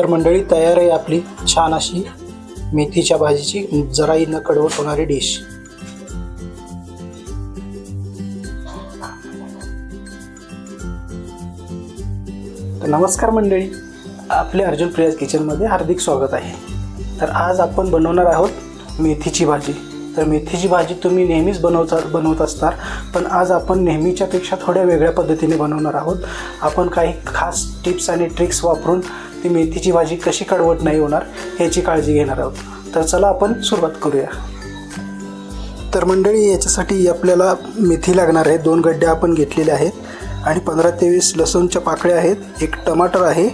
तर मंडळी तयार आहे आपली छान अशी मेथीच्या भाजीची. जराही न कडवट होणारी डिश तर नमस्कार मंडळी आपले अर्जुन प्रियाज किचनमध्ये हार्दिक स्वागत आहे. तर आज आपण बनवणार आहोत मेथीची भाजी. तर मेथीची भाजी तुम्ही नेहमीच बनवता बनवत असणार पण आज आपण नेहमीच्यापेक्षा थोड्या वेगळ्या पद्धतीने बनवणार आहोत. आपण काही खास टिप्स आणि ट्रिक्स वापरून ती मेथीची भाजी कशी कडवट नाही होणार याची काळजी घेणार आहोत. तर चला आपण सुरुवात करूया. तर मंडळी याच्यासाठी आपल्याला मेथी लागणार आहे. दोन गड्ड्या आपण घेतलेल्या आहेत. आणि पंधरा ते वीस लसूणच्या पाकळ्या आहेत. एक टमाटर आहे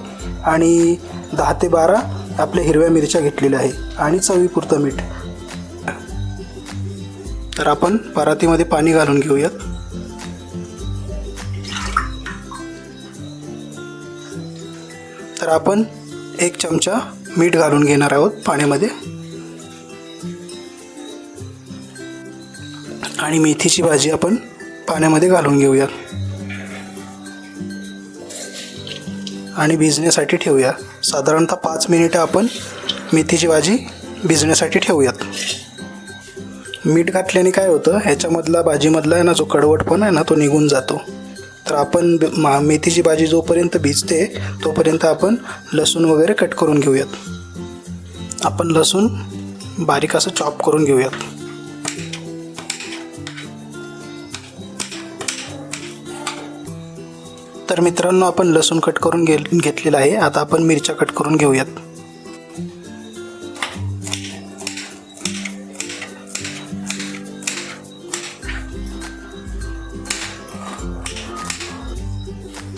आणि दहा ते बारा आपल्या हिरव्या मिरच्या घेतलेल्या आहे आणि चवीपुरतं मीठ. तर आपण परातीमध्ये पाणी घालून घेऊयात. तर आपण एक चमचा मीठ घालून घेणार आहोत पाण्यामध्ये. आणि मेथीची भाजी आपण पाण्यामध्ये घालून घेऊया. आणि भिजण्यासाठी ठेवूया. साधारणतः पाच मिनिटं आपण मेथीची भाजी भिजण्यासाठी ठेवूयात. मीठ घातल्याने काय होतं? ह्याच्यामधला भाजीमधला आहे ना जो कडवटपणा आहे ना तो निघून जातो. तर आपण मा मेथीची भाजी जोपर्यंत भिजते तोपर्यंत आपण लसूण वगैरे कट करून घेऊयात. आपण लसूण बारीक असं चॉप करून घेऊयात. तर मित्रांनो आपण लसूण कट करून घे घेतलेला आहे. आता आपण मिरच्या कट करून घेऊयात.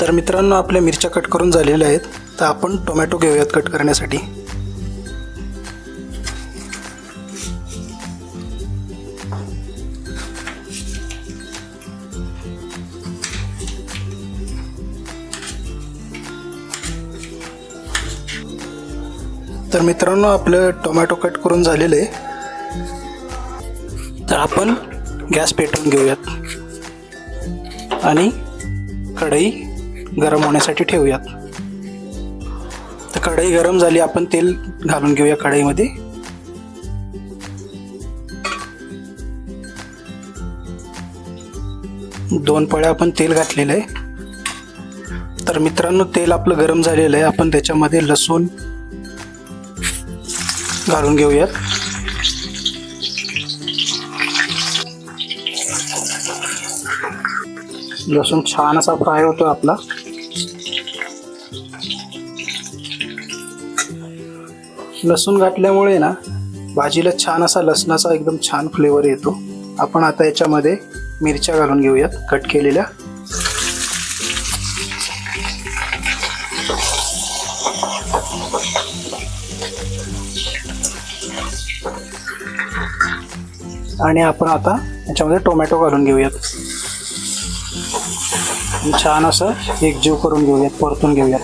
तर मित्रांनो आपल्या मिरच्या कट करून झालेल्या आहेत. तर आपण टोमॅटो घेऊयात कट करण्यासाठी. तर मित्रांनो आपलं टोमॅटो कट करून झालेलं आहे. तर आपण गॅस पेटवून घेऊयात. आणि कढई गरम होण्यासाठी ठेवूयात. तर कढई गरम झाली आपण तेल घालून घेऊया कढईमध्ये. दोन पळ्या आपण तेल घातलेलं आहे. तर मित्रांनो तेल आपलं गरम झालेलं आहे. आपण त्याच्यामध्ये लसूण घालून घेऊयात. लसूण छान असा फ्राय होतो आपला. लसूण घातल्यामुळे ना भाजीला छान असा लसणाचा एकदम छान फ्लेवर येतो. आपण आता याच्यामध्ये मिरच्या घालून घेऊयात कट केलेल्या. आणि आपण आता याच्यामध्ये टोमॅटो घालून घेऊयात. छान असं एकजीव करून घेऊयात परतून घेऊयात.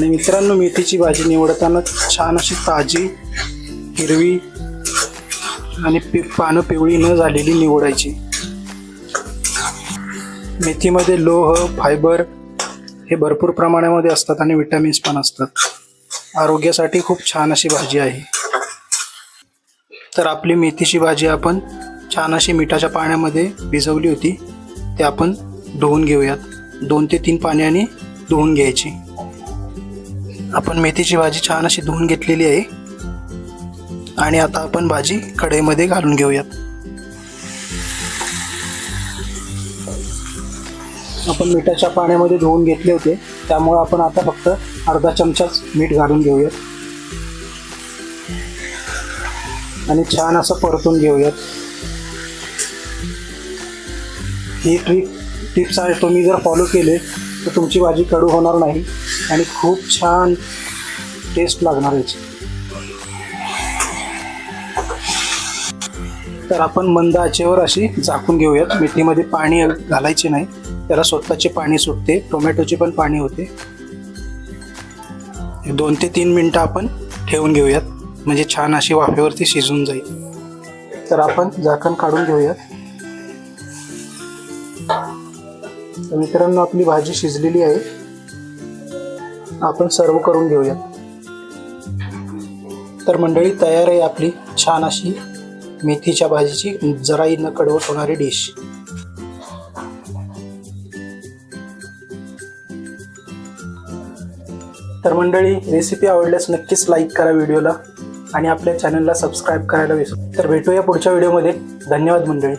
आणि मित्रांनो मेथीची भाजी निवडताना छान अशी ताजी हिरवी आणि पि पानं पिवळी न झालेली निवडायची. मेथीमध्ये लोह फायबर हे भरपूर प्रमाणामध्ये असतात आणि विटॅमिन्स पण असतात. आरोग्यासाठी खूप छान अशी भाजी आहे. तर आपली मेथीची भाजी आपण छान अशी मिठाच्या पाण्यामध्ये भिजवली होती. ते आपण धुवून घेऊयात. दोन ते तीन पाण्याने धुवून घ्यायची. आपण मेथीची भाजी छान अशी धुवून घेतलेली आहे. आणि आता आपण भाजी कढईमध्ये घालून घेऊयात. आपण मिठाच्या पाण्यामध्ये धुवून घेतले होते. त्यामुळे आपण आता फक्त अर्धा चमचाच मीठ घालून घेऊयात. आणि छान असं परतून घेऊयात. ही ट्रिक टिप्स आहे तुम्ही जर फॉलो केले तर तुमची भाजी कडू होणार नाही. आणि खूप छान टेस्ट लागणार याची. तर आपण मंद आचेवर अशी झाकून घेऊयात. मिठीमध्ये पाणी घालायचे नाही. त्याला स्वतःचे पाणी सुटते. टोमॅटोचे पण पाणी होते. दोन ते तीन मिनटं आपण ठेवून घेऊयात. म्हणजे छान अशी वाफेवरती शिजून जाईल. तर आपण झाकण काढून घेऊयात. तर मित्रांनो आपली भाजी शिजलेली आहे. आपण सर्व करून घेऊयात. तर मंडळी तयार आहे आपली छान अशी मेथीच्या भाजीची जराही न कडवट होणारी डिश तर मंडळी रेसिपी आवडल्यास नक्कीच लाईक करा व्हिडिओला आणि आपल्या चॅनलला सबस्क्राईब करायला विसरू तर भेटूया पुढच्या व्हिडिओमध्ये धन्यवाद मंडळी.